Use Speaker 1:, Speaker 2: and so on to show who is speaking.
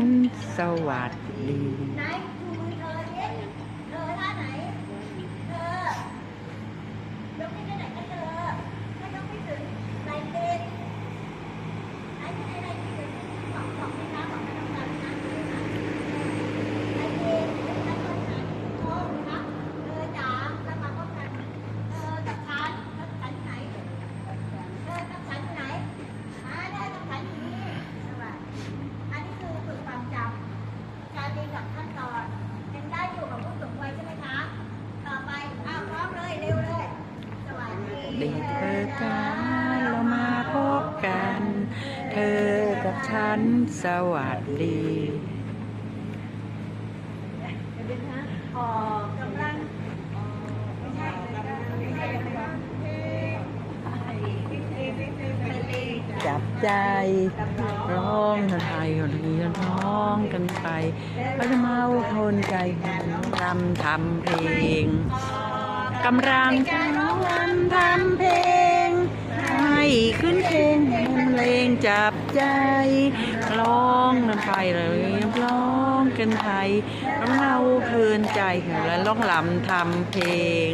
Speaker 1: and so what? Mm.
Speaker 2: ได้เธอดตาเรามาพบกัน เธอกับฉันสวัสดีจับใจ
Speaker 1: ร้อ
Speaker 2: งกันไป
Speaker 1: คนนี้ร้องกันไปก็จะมาคนใจกันรำทำเพลงกำลังใจ งเพลงจับใจร้องกันไปเลยร้องกันไทยเราเพลินใจแล้วร้องลำทำเพลง